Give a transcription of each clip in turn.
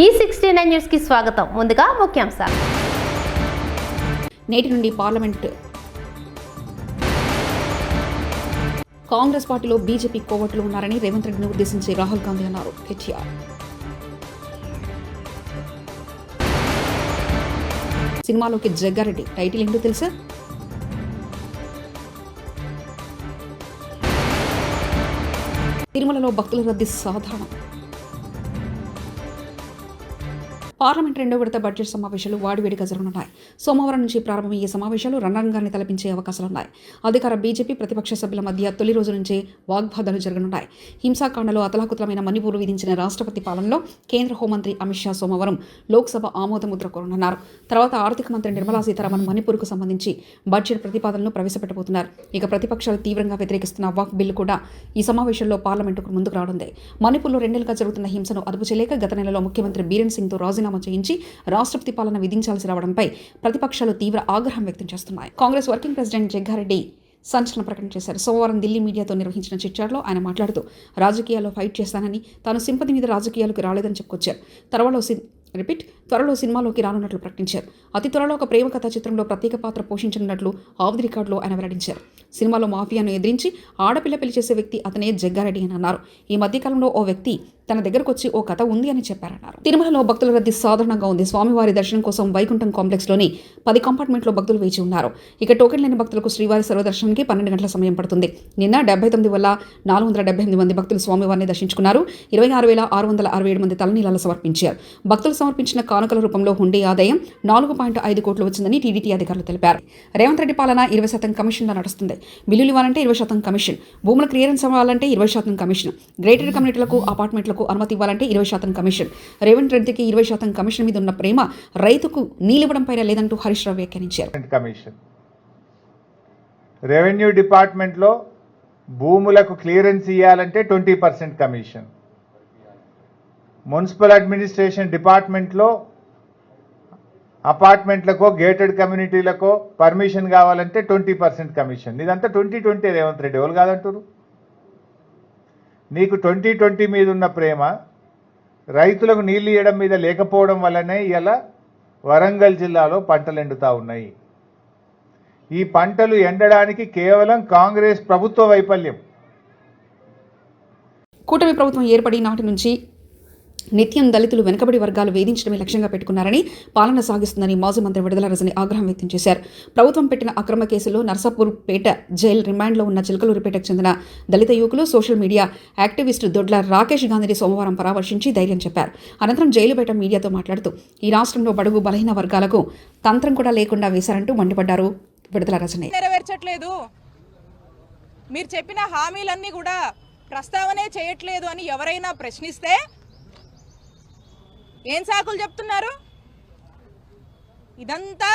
ఈ sixty nine న్యూస్కి స్వాగతం. ముందుగా ముఖ్యాంశాలు. నేటి నుండి పార్లమెంట్ కాంగ్రెస్ పార్టీలో బీజేపీ కోవట్లు ఉన్నారని రేవంత్ రెడ్డిని ఉద్దేశించి రాహుల్ గాంధీ అన్నారు. కేటీఆర్. సినిమాలోకి జగ్గారెడ్డి. టైటిల్ ఏంటో తెలుసా? తిరుమలలో భక్తుల రద్దీ సాధారణం. పార్లమెంట్ రెండో విడత బడ్జెట్ సమావేశాలు వాడివేడిగా జరగనున్నాయి. సోమవారం నుంచి ప్రారంభమయ్యే సమావేశాలు రణరంగాన్ని తలపించే అవకాశాలున్నాయి. అధికార బీజేపీ ప్రతిపక్ష సభ్యుల మధ్య తొలి రోజు నుంచే వాగ్వాదాలు జరగనున్నాయి. హింసాకాండలో అతలాకుతలమైన మణిపూర్ విధించిన రాష్ట్రపతి పాలనలో కేంద్ర హోంమంత్రి అమిత్ షా సోమవారం లోక్సభ ఆమోదముద్ర కోరనున్నారు. తర్వాత ఆర్థిక మంత్రి నిర్మలా సీతారామన్ మణిపూర్కు సంబంధించి బడ్జెట్ ప్రతిపాదనలు ప్రవేశపెట్టబోతున్నారు. ఇక ప్రతిపక్షాలు తీవ్రంగా వ్యతిరేకిస్తున్న వాక్ బిల్లు కూడా ఈ సమావేశంలో పార్లమెంటుకు ముందుకు రానుంది. మణిపూర్లో రెండేళ్ళుగా జరుగుతున్న హింసను అదుపు చేయలేక గత నెలలో ముఖ్యమంత్రి బీరెన్ సింగ్తో రాజీనామా చేయించి రాష్ట్రపతి పాలన విధించాల్సి రావడంపై ప్రతిపక్షాలు తీవ్ర ఆగ్రహం వ్యక్తం చేస్తున్నాయి. కాంగ్రెస్ వర్కింగ్ ప్రెసిడెంట్ జగ్గారెడ్డి సంచలన ప్రకటన చేశారు. సోమవారం ఢిల్లీ మీడియాతో నిర్వహించిన చిట్చాట్లో ఆయన మాట్లాడుతూ రాజకీయాల్లో ఫైట్ చేస్తానని తాను సింపతి మీద రాజకీయాలకు రాలేదని చెప్పుకొచ్చారు. త్వరలో సి రిపీట్ త్వరలో సినిమాలోకి రానున్నట్లు ప్రకటించారు. అతి త్వరలో ఒక ప్రేమ కథా చిత్రంలో ప్రత్యేక పాత్ర పోషించనున్నట్లు ఆఫ్ ది రికార్డులో ఆయన వెల్లడించారు. సినిమాలో మాఫియాను ఎదిరించి ఆడపిల్ల పెళ్ళి చేసే వ్యక్తి అతనే జగ్గారెడ్డి అని అన్నారు. ఈ మధ్యకాలంలో ఓ వ్యక్తి తన దగ్గరకు వచ్చి ఓ కథ ఉంది అని చెప్పారన్నారు. తిరుమలలో భక్తుల రద్దీ సాధారణంగా ఉంది. స్వామివారి దర్శనం కోసం వైకుంఠం కాంప్లెక్స్లోని పది కంపార్ట్మెంట్లో భక్తులు వేచి ఉన్నారు. ఇక టోకెన్ లేని భక్తులకు శ్రీవారి సర్వదర్శనానికి పన్నెండు గంటల సమయం పడుతుంది. నిన్న డెబ్బై తొమ్మిది వల్ల నాలుగు వందల డెబ్బై ఎనిమిది మంది భక్తులు స్వామివారిని దర్శించుకున్నారు. ఇరవై ఆరు వేల ఆరు వందల అరవై ఏడు మంది తలనీలాలు సమర్పించారు. భక్తులు సమర్పించిన కానుకల రూపంలో హుండీ ఆదాయం నాలుగు పాయింట్ ఐదు కోట్లు వచ్చిందని టీడీటీ అధికారులు తెలిపారు. రేవంత్ రెడ్డి పాలన ఇరవై శాతం కమిషన్లో నడుస్తుంది. బిల్లులు ఇవ్వాలంటే ఇరవై శాతం కమిషన్. భూముల క్లియరెన్స్ అవ్వాలంటే ఇరవై శాతం కమిషన్. గ్రేటెడ్ కమ్యూనిటీలకు అపార్ట్మెంట్లకు అనుమతి ఇవ్వాలంటే ఇరవై శాతం కమిషన్. రేవంత్ రెడ్డికి ఇరవై శాతం కమిషన్ మీద ఉన్న ప్రేమ రైతుకు నీలివ్వడం పైన లేదంటూ హరీష్ రావు వ్యాఖ్యానించారు. కమిషన్. రెవెన్యూ డిపార్ట్మెంట్లో భూములకు క్లియరెన్స్ ఇవ్వాలంటే twenty percent commission. Municipal administration డిపార్ట్మెంట్లో అపార్ట్మెంట్లకో గేటెడ్ కమ్యూనిటీలకో పర్మిషన్ కావాలంటే ట్వంటీ పర్సెంట్ కమిషన్. ఇదంతా ట్వంటీ ట్వంటీ రేవంత్ రెడ్డి ఎవరు కాదంటారు నీకు ట్వంటీ ట్వంటీ మీద ఉన్న ప్రేమ రైతులకు నీళ్ళు ఇవ్వడం మీద లేకపోవడం వల్లనే ఇలా వరంగల్ జిల్లాలో పంటలు ఎండుతా ఉన్నాయి. ఈ పంటలు ఎండడానికి కేవలం కాంగ్రెస్ ప్రభుత్వ వైఫల్యం. కూటమి ప్రభుత్వం ఏర్పడి నాటి నుంచి నిత్యం దళితులు వెనుకబడి వర్గాలు వేధించడమే లక్ష్యంగా పెట్టుకున్నారని పాలన సాగిస్తుందని మాజీ మంత్రి విడుదల రజని ఆగ్రహం వ్యక్తం చేశారు. ప్రభుత్వం పెట్టిన అక్రమ కేసులో నర్సాపూర్ పేట జైల్ రిమాండ్లో ఉన్న చిలకలూరిపేటకు చెందిన దళిత యువకులు social media activist Dodla Rakesh గాంధీని సోమవారం పరామర్శించి ధైర్యం చెప్పారు. అనంతరం జైలు బయట మీడియాతో మాట్లాడుతూ ఈ రాష్ట్రంలో బడుగు బలహీన వర్గాలకు తంత్రం కూడా లేకుండా వేశారంటూ మండిపడ్డారు విడుదల రజని. నెరవేర్చట్లేదు. మీరు చెప్పిన హామీలన్నీ కూడా ప్రస్తావనే చేయట్లేదు అని ఎవరైనా ప్రశ్నిస్తే ఏం సాకులు చెప్తున్నారు? ఇదంతా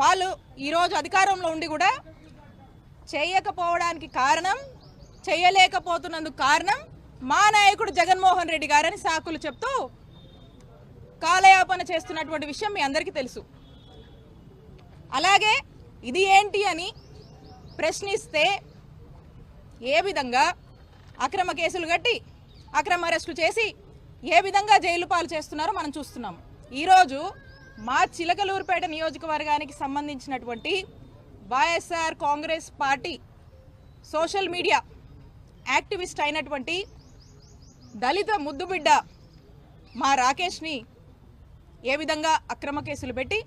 వాళ్ళు ఈరోజు అధికారంలో ఉండి కూడా చేయకపోవడానికి కారణం చేయలేకపోతున్నందుకు కారణం మా నాయకుడు జగన్మోహన్ రెడ్డి గారని సాకులు చెప్తూ కాలయాపన చేస్తున్నటువంటి విషయం మీ అందరికీ తెలుసు. అలాగే ఇది ఏంటి అని ప్రశ్నిస్తే ఏ విధంగా అక్రమ కేసులు కట్టి అక్రమ అరెస్టులు చేసి ఏ విధంగా జైలు పాలు చేస్తున్నారో మనం చూస్తున్నాం. ఈరోజు మా చిలకలూరుపేట నియోజకవర్గానికి సంబంధించినటువంటి YSR Congress party social media activist అయినటువంటి దళిత ముద్దుబిడ్డ మా రాకేష్ని ఏ విధంగా అక్రమ కేసులు పెట్టి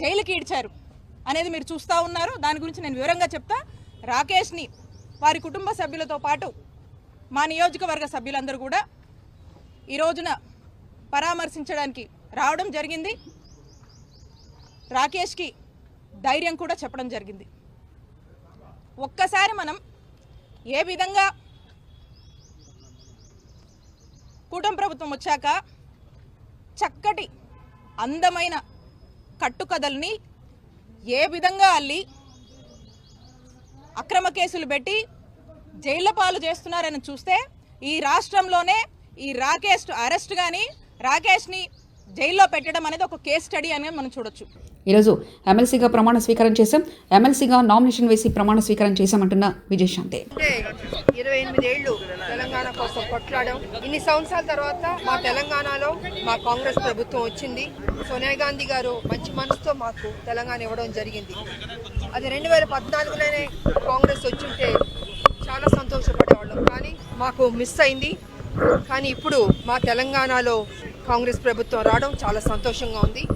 జైలుకి ఈడ్చారు అనేది మీరు చూస్తూ ఉన్నారు. దాని గురించి నేను వివరంగా చెప్తా. రాకేష్ని వారి కుటుంబ సభ్యులతో పాటు మా నియోజకవర్గ సభ్యులందరూ కూడా ఈ రోజున పరామర్శించడానికి రావడం జరిగింది. రాకేష్కి ధైర్యం కూడా చెప్పడం జరిగింది. ఒక్కసారి మనం ఏ విధంగా కూటమి ప్రభుత్వం వచ్చాక చక్కటి అందమైన కట్టుకథల్ని ఏ విధంగా అల్లి అక్రమ కేసులు పెట్టి జైళ్ళ పాలు చేస్తున్నారని చూస్తే ఈ రాష్ట్రంలోనే ఈ రాకేష్ అరెస్ట్ కానీ రాకేష్ని జైల్లో పెట్టడం అనేది ఒక కేస్ స్టడీ అనేది మనం చూడొచ్చు. ఈరోజు ఎమ్మెల్సీగా ప్రమాణ స్వీకారం చేశాం. ఎమ్మెల్సీగా నామినేషన్ వేసి ప్రమాణ స్వీకారం చేశామంటున్న విజయశాంతి అంటే ఇరవై ఎనిమిదేళ్ళు తెలంగాణ కోసం కొట్లాడాం. ఇన్ని సంవత్సరాల తర్వాత మా తెలంగాణలో మా కాంగ్రెస్ ప్రభుత్వం వచ్చింది. సోనియా గాంధీ గారు మంచి మనసుతో మాకు తెలంగాణ ఇవ్వడం జరిగింది. అది రెండు వేల పద్నాలుగులోనే కాంగ్రెస్ వచ్చుంటే చాలా సంతోషపడేవాళ్ళం. కానీ మాకు మిస్ అయింది. కానీ ఇప్పుడు మా తెలంగాణలో కాంగ్రెస్ ప్రభుత్వం రావడం చాలా సంతోషంగా ఉంది.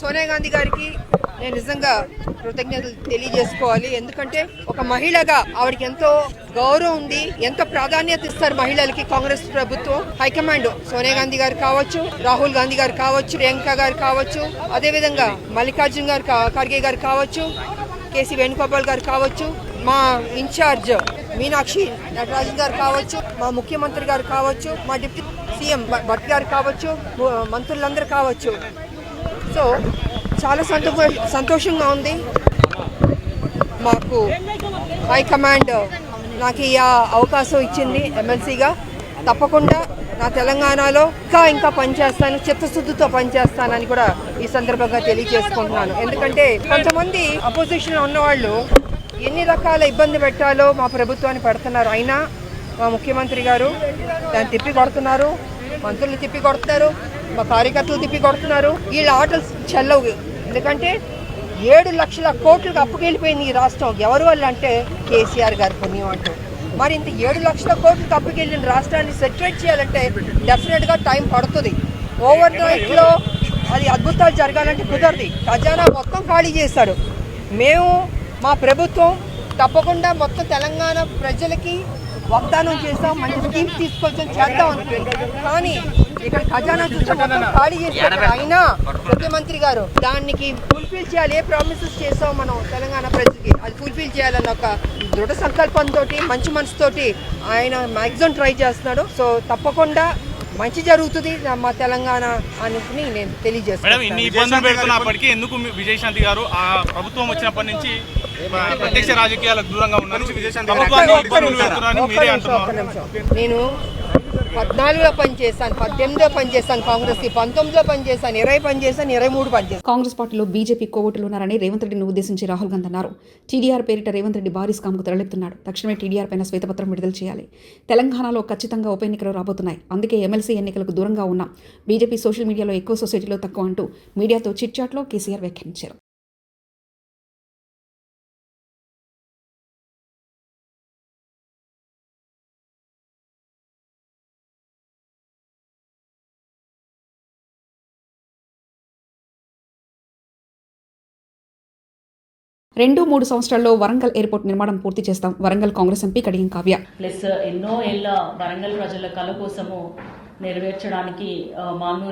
సోనియా గాంధీ గారికి నేను నిజంగా కృతజ్ఞతలు తెలియజేసుకోవాలి. ఎందుకంటే ఒక మహిళగా ఆవిడకి ఎంతో గౌరవం ఉంది ఎంతో ప్రాధాన్యత ఇస్తారు మహిళలకి కాంగ్రెస్ ప్రభుత్వం. హైకమాండ్ సోనియా గాంధీ గారు కావచ్చు రాహుల్ గాంధీ గారు కావచ్చు ప్రియాంక గారు కావచ్చు అదేవిధంగా మల్లికార్జున్ గారు కా- గారు కావచ్చు కేసీ వేణుగోపాల్ గారు కావచ్చు. మా ఇన్ఛార్జ్ మీనాక్షి నటరాజన్ గారు కావచ్చు మా ముఖ్యమంత్రి గారు కావచ్చు మా డిప్యూటీ సీఎం భట్ గారు కావచ్చు మంత్రులందరూ కావచ్చు. సో చాలా సంతో సంతోషంగా ఉంది. మాకు హైకమాండ్ నాకు ఈ అవకాశం ఇచ్చింది ఎమ్మెల్సీగా. తప్పకుండా నా తెలంగాణలో ఇంకా ఇంకా పనిచేస్తాను చిత్తశుద్ధితో పనిచేస్తానని కూడా ఈ సందర్భంగా తెలియజేసుకుంటున్నాను. ఎందుకంటే కొంతమంది అపోజిషన్లో ఉన్నవాళ్ళు ఎన్ని రకాల ఇబ్బంది పెట్టాలో మా ప్రభుత్వాన్ని పెడుతున్నారు. అయినా మా ముఖ్యమంత్రి గారు దాన్ని తిప్పి కొడుతున్నారు. మంత్రులు తిప్పి కొడుతున్నారు. మా కార్యకర్తలు తిప్పి కొడుతున్నారు. వీళ్ళ ఆటలు చెల్లవు. ఎందుకంటే ఏడు లక్షల కోట్లకు అప్పుకెళ్ళిపోయింది ఈ రాష్ట్రం. ఎవరి వల్ల అంటే కేసీఆర్ గారి పుణ్యం అంటూ. మరి ఇంత ఏడు లక్షల కోట్లకు అప్పుకెళ్ళిన రాష్ట్రాన్ని సెటిల్ చేయాలంటే డెఫినెట్గా టైం పడుతుంది. ఓవర్ నైట్లో అది అద్భుతాలు జరగాలంటే కుదరదు. ఖజానా మొత్తం ఖాళీ చేశాడు. మేము మా ప్రభుత్వం తప్పకుండా మొత్తం తెలంగాణ ప్రజలకి వాగ్దానం చేస్తాం మంచి స్కీమ్స్ తీసుకొచ్చాం చేద్దాం అనుకుంది కానీ ఇక్కడ ఖజానా చూస్తే మొత్తం ఖాళీ చేశారు అయినా ముఖ్యమంత్రి గారు దానికి ఫుల్ఫిల్ చేయాలి ఏ ప్రామిసెస్ చేసాం మనం తెలంగాణ ప్రజలకి. అది ఫుల్ఫిల్ చేయాలన్న ఒక దృఢ సంకల్పంతో మంచి మనసుతోటి ఆయన మ్యాక్సిమం ట్రై చేస్తున్నాడు. సో తప్పకుండా మంచి జరుగుతుంది మా తెలంగాణ అని నేను మేడం ఇన్ని తెలియజేస్తాను ఇబ్బందులు పెడుతున్నప్పటికీ ఎందుకు విజయశాంతి గారు ఆ ప్రభుత్వం వచ్చినప్పటి నుంచి ప్రత్యక్ష రాజకీయాలకు దూరంగా నిమిషం. నేను పద్నాలుగులో పనిచేస్తాను పద్దెనిమిదిలో పనిచేస్తాను కాంగ్రెస్కి పంతొమ్మిదిలో పనిచేస్తాను ఇరవై పనిచేస్తాను ఇరవై మూడు పనిచేస్తాను కాంగ్రెస్ పార్టీలో బీజేపీ కోవటులు ఉన్నారని రేవంత్ రెడ్డిని ఉద్దేశించి రాహుల్ గాంధీ అన్నారు. టీడీఆర్ పేరిట రేవంత్ రెడ్డి భారీ స్కామ్కు తరలిపుతున్నాడు. తక్షణమే టీడీఆర్ పైన శ్వేతపత్రం విడుదల చేయాలి. తెలంగాణలో ఖచ్చితంగా ఉప ఎన్నికలు రాబోతున్నాయి. అందుకే ఎమ్మెల్సీ ఎన్నికలకు దూరంగా ఉన్నాం బీజేపీ సోషల్ మీడియాలో ఎక్కువ సొసైటీలో తక్కువ అంటూ మీడియాతో చిట్చాట్లో కేసీఆర్ వ్యాఖ్యానించారు. రెండు మూడు సంవత్సరాల్లో వరంగల్ ఎయిర్పోర్ట్ నిర్మాణం పూర్తి చేస్తాం. వరంగల్ కాంగ్రెస్ ఎంపీ కడియం కావ్య. ప్లస్ ఎన్నో ఏళ్ళ వరంగల్ ప్రజల కళ కోసము నెరవేర్చడానికి ఆ,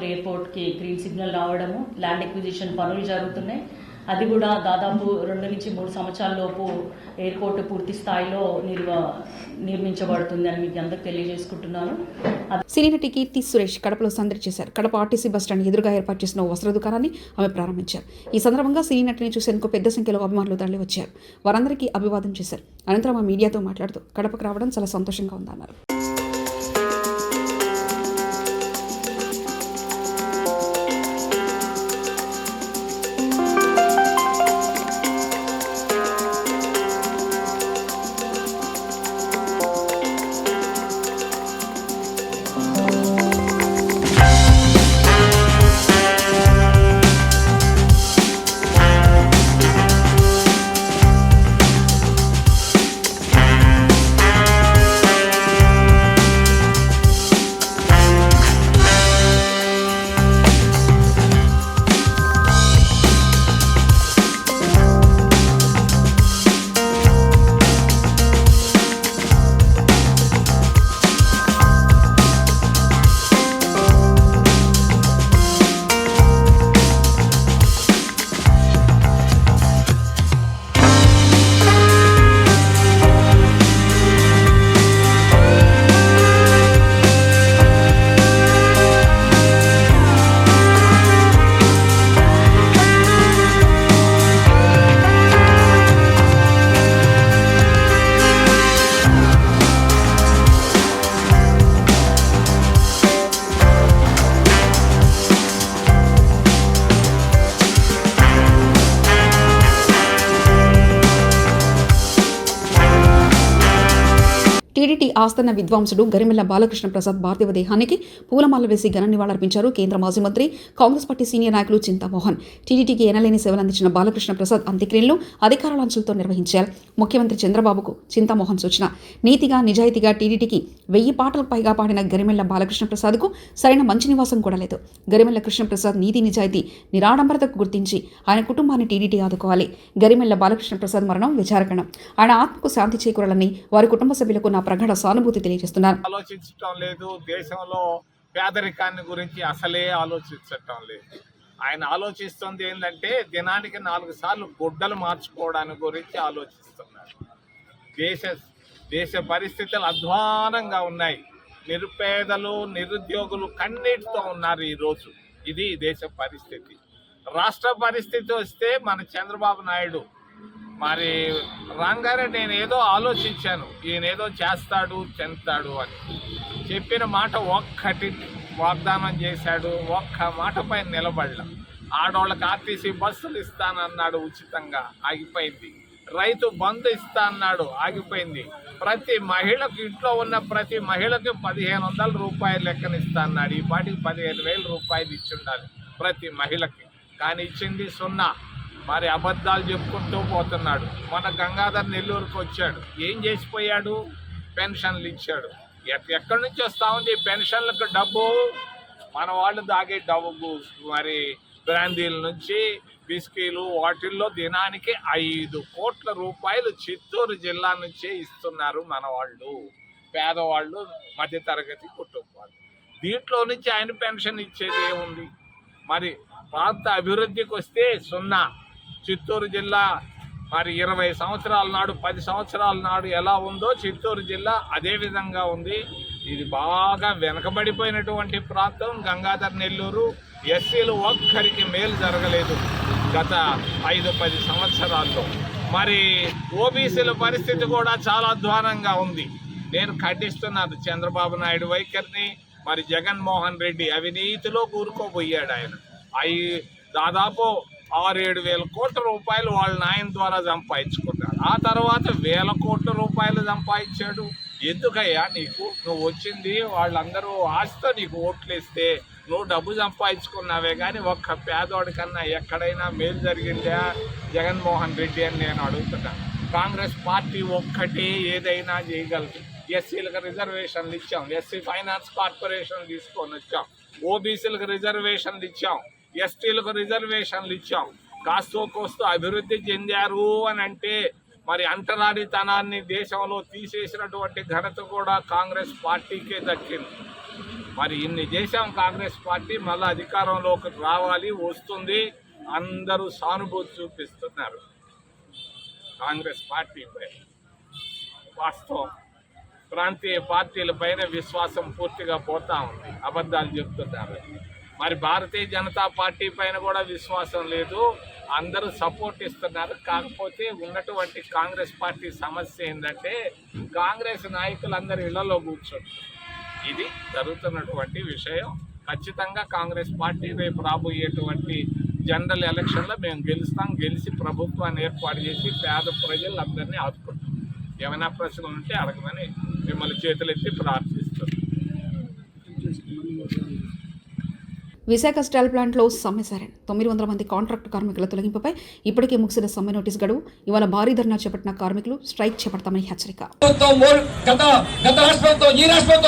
ఎయిర్పోర్ట్కి గ్రీన్ సిగ్నల్ రావడము ల్యాండ్ ఎక్విజిషన్ పనులు జరుగుతున్నాయి. అది కూడా దాదాపు రెండు నుంచి మూడు సంవత్సరాల లోపు ఎయిర్పోర్ట్ పూర్తి స్థాయిలో నిర్వ నిర్మించబడుతుంది అని మీకు అందరికి తెలియజేసుకుంటున్నాను. అది సినీ నటి కీర్తి సురేష్ కడపలో సందడి చేశారు. కడప ఆర్టీసీ బస్టాండ్ ఎదురుగా ఏర్పాటు చేసిన వస్త్ర దుకాణాన్ని ఆమె ప్రారంభించారు. ఈ సందర్భంగా సినీ నటిని చూసేందుకు పెద్ద సంఖ్యలో అభిమానులు తరలి వచ్చారు వారందరికీ అభివాదం చేశారు. అనంతరం ఆ మీడియాతో మాట్లాడుతూ కడపకు రావడం చాలా సంతోషంగా ఉందన్నారు. టీడీటీ ఆస్థాన విద్వాంసుడు గరిమెల్ల బాలకృష్ణ ప్రసాద్ పార్థివ దేహానికి పూలమాల వేసి ఘన నివాళులర్పించారు కేంద్ర మాజీ మంత్రి కాంగ్రెస్ పార్టీ సీనియర్ నాయకులు చింతామోహన్ టీడీటీకి ఎనలేని సేవలు అందించిన బాలకృష్ణ ప్రసాద్ అంత్యక్రియలను అధికార లాంఛలతో నిర్వహించారు. ముఖ్యమంత్రి చంద్రబాబుకు చింతామోహన్ సూచన. నీతిగా నిజాయితీగా టీడీటీకి వెయ్యి పాటలకు పైగా పాడిన గరిమెల్ల బాలకృష్ణ ప్రసాద్కు సరైన మంచి నివాసం కూడా లేదు. గరిమెల్ల కృష్ణప్రసాద్ నీతి నిజాయితీ నిరాడంబరతకు గుర్తించి ఆయన కుటుంబాన్ని టీడీటీ ఆదుకోవాలి. గరిమెల్ల బాలకృష్ణ ప్రసాద్ మరణం విచారకణం ఆయన ఆత్మకు శాంతి చేకూరాలని వారి కుటుంబ సభ్యులకు నా ప్రగాఢ సానుభూతి తెలియజేస్తున్నారు. ఆలోచించటం లేదు. దేశంలో పేదరికాన్ని గురించి అసలే ఆలోచించటం లేదు. ఆయన ఆలోచిస్తుంది ఏంటంటే దినానికి నాలుగు సార్లు గుడ్డలు మార్చుకోవడానికి గురించి ఆలోచిస్తున్నారు. దేశ దేశ పరిస్థితులు అధ్వానంగా ఉన్నాయి. నిరుపేదలు నిరుద్యోగులు కన్నీటితో ఉన్నారు ఈరోజు. ఇది దేశ పరిస్థితి. రాష్ట్ర పరిస్థితి వస్తే మన చంద్రబాబు నాయుడు మరి రాగానే నేను ఏదో ఆలోచించాను. ఈయన ఏదో చేస్తాడు చెందుతాడు అని. చెప్పిన మాట ఒక్కటి వాగ్దానం చేశాడు. ఒక్క మాట పైన నిలబడలా. ఆడవాళ్ళకి ఆర్టీసీ బస్సులు ఇస్తానన్నాడు ఉచితంగా. ఆగిపోయింది. రైతు బంధు ఇస్తా అన్నాడు ఆగిపోయింది. ప్రతి మహిళకు ఇంట్లో ఉన్న ప్రతి మహిళకి పదిహేను వందల రూపాయలు లెక్కన ఇస్తా అన్నాడు ఈ పాటికి పదిహేను వేల రూపాయలు ఇచ్చి ఉండాలి ప్రతి మహిళకి. కానీ ఇచ్చింది సున్నా. మరి అబద్ధాలు చెప్పుకుంటూ పోతున్నాడు. మన గంగాధర్ నెల్లూరుకు వచ్చాడు. ఏం చేసిపోయాడు? పెన్షన్లు ఇచ్చాడు. ఎక్కడి నుంచి వస్తూ ఉంది పెన్షన్లకు డబ్బు? మన వాళ్ళు దాగే డబ్బు మరి బ్రాందీల నుంచి బిస్కీలు వాటిల్లో దినానికి ఐదు కోట్ల రూపాయలు చిత్తూరు జిల్లా నుంచే ఇస్తున్నారు మన వాళ్ళు. పేదవాళ్ళు మధ్యతరగతి కుటుంబాలు. దీంట్లో నుంచి ఆయన పెన్షన్ ఇచ్చేది ఏముంది? మరి ప్రాంత అభివృద్ధికి వస్తే సున్నా. చిత్తూరు జిల్లా మరి ఇరవై సంవత్సరాల నాడు పది సంవత్సరాల నాడు ఎలా ఉందో చిత్తూరు జిల్లా అదే విధంగా ఉంది. ఇది బాగా వెనకబడిపోయినటువంటి ప్రాంతం. గంగాధర్ నెల్లూరు ఎస్సీలు ఒక్కరికి మేలు జరగలేదు గత ఐదు పది సంవత్సరాల్లో. మరి ఓబీసీల పరిస్థితి కూడా చాలా అధ్వానంగా ఉంది. నేను ఖండిస్తున్నాను చంద్రబాబు నాయుడు వైఖరిని. మరి జగన్మోహన్ రెడ్డి అవినీతిలో కూరుకోబోయాడు ఆయన. అవి దాదాపు ఆరేడు వేల కోట్ల రూపాయలు వాళ్ళ నాయన ద్వారా సంపాదించుకున్నాడు. ఆ తర్వాత వేల కోట్ల రూపాయలు సంపాదించాడు. ఎందుకయ్యా నీకు? నువ్వు వచ్చింది వాళ్ళందరూ ఆశతో నీకు ఓట్లేస్తే నువ్వు డబ్బు సంపాదించుకున్నావే కానీ ఒక్క పేదోడికన్నా ఎక్కడైనా మేలు జరిగిందా? జగన్మోహన్ రెడ్డి అని నేను అడుగుతున్నాను కాంగ్రెస్ పార్టీ ఒక్కటే ఏదైనా చేయగలదు. ఎస్సీలకు రిజర్వేషన్లు ఇచ్చాం. ఎస్సీ ఫైనాన్స్ కార్పొరేషన్ తీసుకొని వచ్చాం. ఓబీసీలకు రిజర్వేషన్లు ఇచ్చాం. ఎస్టీలకు రిజర్వేషన్లు ఇచ్చాం. కాస్తో కోస్తో అభివృద్ధి చెందారు అని అంటే మరి అంటరానితనాన్ని దేశంలో తీసేసినటువంటి ఘనత కూడా కాంగ్రెస్ పార్టీకే దక్కింది. మరి ఇన్ని చేశాం కాంగ్రెస్ పార్టీ మళ్ళీ అధికారంలోకి రావాలి వస్తుంది అందరూ సానుభూతి చూపిస్తున్నారు. కాంగ్రెస్ పార్టీపై వాస్తవం. ప్రాంతీయ పార్టీలపైన విశ్వాసం పూర్తిగా పోతా ఉంది. అబద్ధాలు చెప్తున్నారు. మరి భారతీయ జనతా పార్టీ పైన కూడా విశ్వాసం లేదు. అందరూ సపోర్ట్ ఇస్తున్నారు. కాకపోతే ఉన్నటువంటి కాంగ్రెస్ పార్టీ సమస్య ఏంటంటే కాంగ్రెస్ నాయకులందరూ ఇళ్ళలో కూర్చోండి ఇది జరుగుతున్నటువంటి విషయం. ఖచ్చితంగా కాంగ్రెస్ పార్టీ రేపు రాబోయేటువంటి జనరల్ ఎలక్షన్లో మేము గెలుస్తాం. గెలిచి ప్రభుత్వాన్ని ఏర్పాటు చేసి పేద ప్రజలందరినీ ఆదుకుంటాం. ఏమైనా ప్రశ్నలు ఉంటే అడగమని మిమ్మల్ని చేతులెత్తి ప్రార్థిస్తాం విశాఖ స్టీల్ ప్లాంట్లో సమ్మె సరైన. తొమ్మిది వందల మంది కాంట్రాక్ట్ కార్మికుల తొలగింపుపై ఇప్పటికే ముగిసిన సమ్మె నోటీస్ గడువు. ఇవాళ భారీ ధర్నా చేపట్టిన కార్మికులు స్ట్రైక్ చేపడతామని హెచ్చరిక. ప్రభుత్వం మూడు-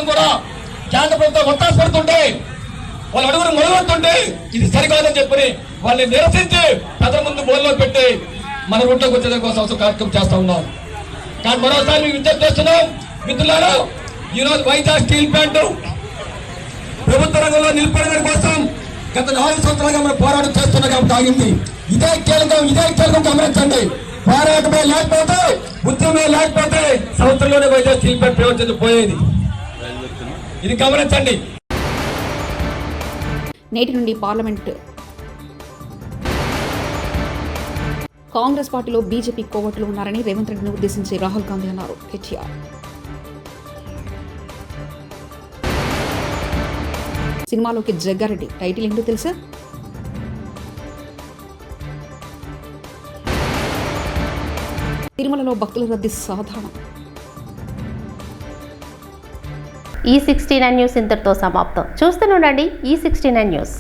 కూడా ఇది సరికాదని చెప్పని వాళ్ళని నిరసించి ప్రజల ముందు బోల్లో పెట్టి మన రూట్లోకి వచ్చేదాని కోసం కార్యక్రమం చేస్తా ఉన్నాం. కానీ మరోసారి విజ్ఞప్తి చేస్తున్నాం మిత్రులారా ఈరోజు వైజాగ్ స్టీల్ ప్లాంట్ ప్రభుత్వ రంగంలో నిలబడడం కోసం గత నాలుగు సంవత్సరాలుగా మనం పోరాటం చేస్తున్నాం కాబట్టి ఆగింది. ఇదే కీలకం ఇదే కీలకం గమనించండి. పోరాటమే లేకపోతే ఉద్యమే లేకపోతే సంవత్సరంలోనే వైద్య చీల్పెట్ ప్లాంట్ ప్రయోజనం పోయేది. ఇది గమనించండి. నేటి నుండి పార్లమెంట్ కాంగ్రెస్ పార్టీలో బీజేపీ కోవట్లు ఉన్నారని రేవంత్ రెడ్డిని ఉద్దేశించి రాహుల్ గాంధీ అన్నారు కేటీఆర్. సినిమాలోకి జగ్గారెడ్డి. టైటిల్ ఏంటో తెలుసా? తిరుమలలో భక్తుల రద్దీ సాధారణం. ఈ సిక్స్టీ నైన్ న్యూస్ ఇంతటితో సమాప్తం. చూస్తూనే ఉండండి ఈ సిక్స్టీ నైన్ న్యూస్.